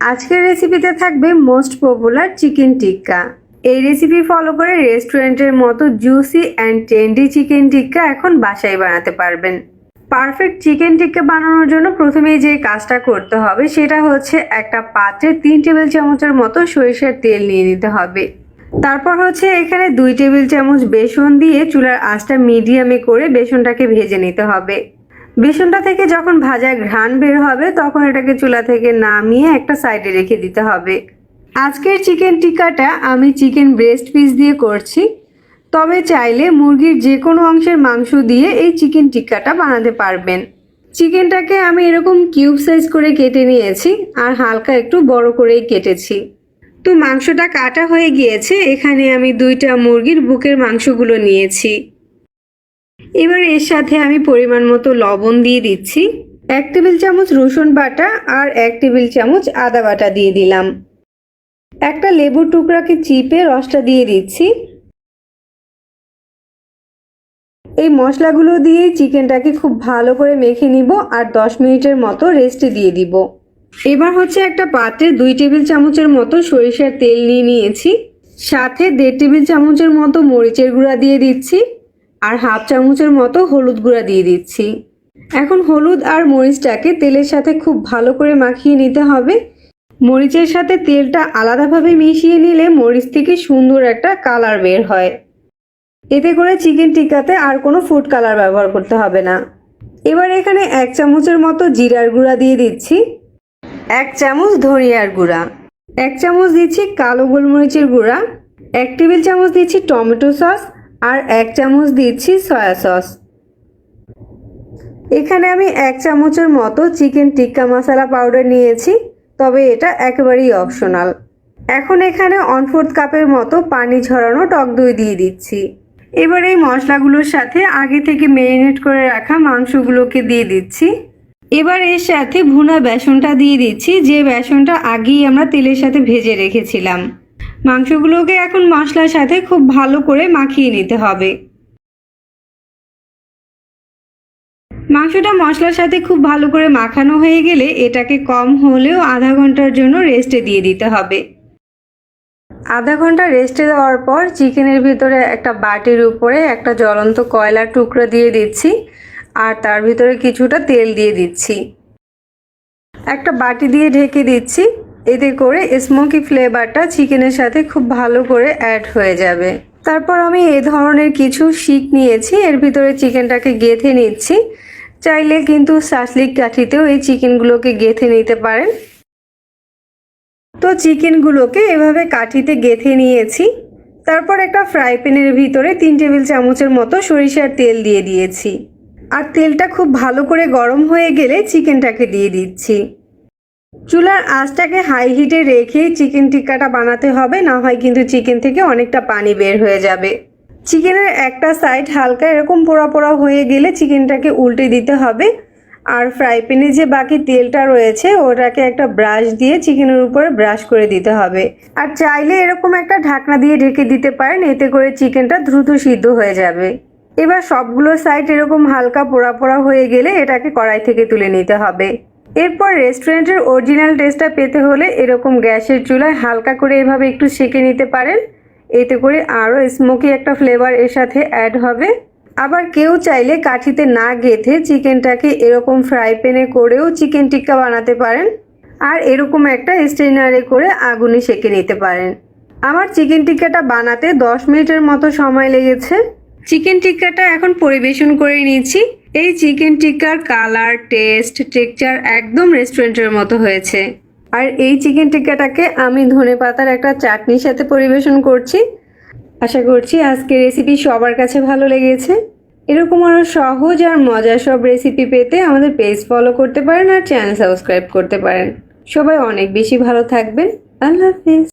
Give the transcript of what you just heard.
আজকের রেসিপিতে থাকবে মোস্ট পপুলার চিকেন টিক্কা এই রেসিপি ফলো করে রেস্টুরেন্টের মতো juicy and tender chicken tikka এখন বাসায় বানাতে পারবেন। পারফেক্ট চিকেন টিক্কা বানানোর জন্য প্রথমেই যে কাজটা করতে হবে সেটা হচ্ছে একটা পাত্রে তিন টেবিল চামচের মতো সরিষার তেল নিয়ে নিতে হবে। তারপর হচ্ছে এখানে দুই টেবিল চামচ বেসন দিয়ে চুলার আঁচটা মিডিয়ামে করে বেসনটাকে ভেজে নিতে হবে। বেসনটা থেকে যখন ভাজা ঘ্রাণ বের হবে, তখন এটাকে চুলা থেকে নামিয়ে একটা সাইডে রেখে দিতে হবে। আজকের চিকেন টিক্কাটা আমি চিকেন ব্রেস্ট পিস দিয়ে করছি। তবে চাইলে মুরগির যে কোনো অংশের মাংস দিয়ে এই চিকেন টিক্কাটা বানাতে পারবেন। চিকেনটাকে আমি এরকম কিউব সাইজ করে কেটে নিয়েছি আর হালকা একটু বড় করেই কেটেছি। তো মাংসটা কাটা হয়ে গিয়েছে, এখানে আমি দুইটা মুরগির বুকের মাংসগুলো নিয়েছি। এবার এর সাথে আমি পরিমাণ মতো লবণ দিয়ে দিচ্ছি। এক টেবিল চামচ রসুন বাটা আর এক টেবিল চামচ আদা বাটা দিয়ে দিলাম। একটা লেবুর টুকরাকে চিপে রসটা দিয়ে দিচ্ছি। এই মশলাগুলো দিয়ে চিকেনটাকে খুব ভালো করে মেখে নিব আর দশ মিনিটের মতো রেস্টে দিয়ে দিব। এবার হচ্ছে একটা পাত্রে দুই টেবিল চামচের মতো সরিষার তেল নিয়ে নিয়েছি। সাথে দেড় টেবিল চামচের মতো মরিচের গুঁড়া দিয়ে দিচ্ছি। আর হাফ চামচের মতো হলুদ গুঁড়া দিয়ে দিচ্ছি। এখন হলুদ আর মরিচটাকে তেলের সাথে খুব ভালো করে মাখিয়ে নিতে হবে। মরিচের সাথে তেলটা আলাদাভাবে মিশিয়ে নিলে মরিচ থেকে সুন্দর একটা কালার বের হয়। এতে করে চিকেন টিক্কাতে আর কোনো ফুড কালার ব্যবহার করতে হবে না। এবার এখানে এক চামচের মতো জিরার গুঁড়া দিয়ে দিচ্ছি। এক চামচ ধনিয়ার গুঁড়া। এক চামচ দিচ্ছি কালো গোলমরিচের গুঁড়া। এক টেবিল চামচ দিচ্ছি টমেটো সস। আর এক চামচ দিচ্ছি সয়া সস। এখানে আমি এক চামচের মতো চিকেন টিক্কা মশলা পাউডার নিয়েছি, তবে এটা একেবারেই অপশনাল এখন এখানে ওয়ান ফোর্থ কাপের মতো পানি ঝরানো টক দই দিয়ে দিচ্ছি। এবার এই মশলাগুলোর সাথে আগে থেকে ম্যারিনেট করে রাখা মাংসগুলোকে দিয়ে দিচ্ছি। এবার এর সাথে ভুনা বেসনটা দিয়ে দিচ্ছি, যে বেসনটা আগেই আমরা তেলের সাথে ভেজে রেখেছিলাম। মাংসগুলোকে এখন মশলার সাথে খুব ভালো করে মাখিয়ে নিতে হবে। মাংসটা মশলার সাথে খুব ভালো করে মাখানো হয়ে গেলে এটাকে কম হলেও আধা ঘণ্টার জন্য রেস্টে দিয়ে দিতে হবে। আধা ঘণ্টা রেস্টে দেওয়ার পর চিকেনের ভিতরে একটা বাটির উপরে একটা জ্বলন্ত কয়লার টুকরো দিয়ে দিচ্ছি আর তার ভিতরে কিছুটা তেল দিয়ে দিচ্ছি। একটা বাটি দিয়ে ঢেকে দিচ্ছি। এতে করে স্মোকি ফ্লেভারটা চিকেনের সাথে খুব ভালো করে অ্যাড হয়ে যাবে। তারপর আমি এ ধরনের কিছু শিক নিয়েছি, এর ভিতরে চিকেনটাকে গেথে নিচ্ছি। চাইলে কিন্তু শাসলিক কাঠিতেও এই চিকেনগুলোকে গেথে নিতে পারেন। তো চিকেনগুলোকে এভাবে কাঠিতে গেথে নিয়েছি। তারপর একটা ফ্রাই প্যানের ভিতরে তিন টেবিল চামচের মতো সরিষার তেল দিয়ে দিয়েছি। আর তেলটা খুব ভালো করে গরম হয়ে গেলে চিকেনটাকে দিয়ে দিচ্ছি। চুলার আঁচটাকে হাই হিটে রেখেই চিকেন টিক্কাটা বানাতে হবে, না হয় কিন্তু চিকেন থেকে অনেকটা পানি বের হয়ে যাবে। চিকেনের একটা সাইড হালকা এরকম পোড়া পোড়া হয়ে গেলে চিকেনটাকে উল্টে দিতে হবে। আর ফ্রাই প্যানে যে বাকি তেলটা রয়েছে, ওটাকে একটা ব্রাশ দিয়ে চিকেনের উপরে ব্রাশ করে দিতে হবে। আর চাইলে এরকম একটা ঢাকনা দিয়ে ঢেকে দিতে পারেন, এতে করে চিকেনটা দ্রুত সিদ্ধ হয়ে যাবে। এবার সবগুলো সাইড এরকম হালকা পোড়া পোড়া হয়ে গেলে এটাকে কড়াই থেকে তুলে নিতে হবে। এরপর রেস্টুরেন্টের অরিজিনাল টেস্টটা পেতে হলে এরকম গ্যাসের চুলায় হালকা করে এভাবে একটু সেঁকে নিতে পারেন। এতে করে আরও স্মোকি একটা ফ্লেভার এর সাথে অ্যাড হবে। আবার কেউ চাইলে কাঠিতে না গেথে চিকেনটাকে এরকম ফ্রাই প্যানে করেও চিকেন টিক্কা বানাতে পারেন। আর এরকম একটা স্টেনারে করে আগুনে সেঁকে নিতে পারেন। আমার চিকেন টিক্কাটা বানাতে দশ মিনিটের মতো সময় লেগেছে। চিকেন টিক্কাটা এখন পরিবেশন করে নিচ্ছি এই চিকেন টিক্কার কালার টেস্ট টেক্সচার একদম রেস্টুরেন্টের মতো হয়েছে। আর এই চিকেন টিক্কাটাকে আমি ধনে পাতার একটা চাটনির সাথে পরিবেশন করছি। আশা করছি আজকে রেসিপি সবার কাছে ভালো লেগেছে। এরকম আরও সহজ আর মজার সব রেসিপি পেতে আমাদের পেজ ফলো করতে পারেন আর চ্যানেল সাবস্ক্রাইব করতে পারেন। সবাই অনেক বেশি ভালো থাকবেন। আল্লাহ হাফিজ।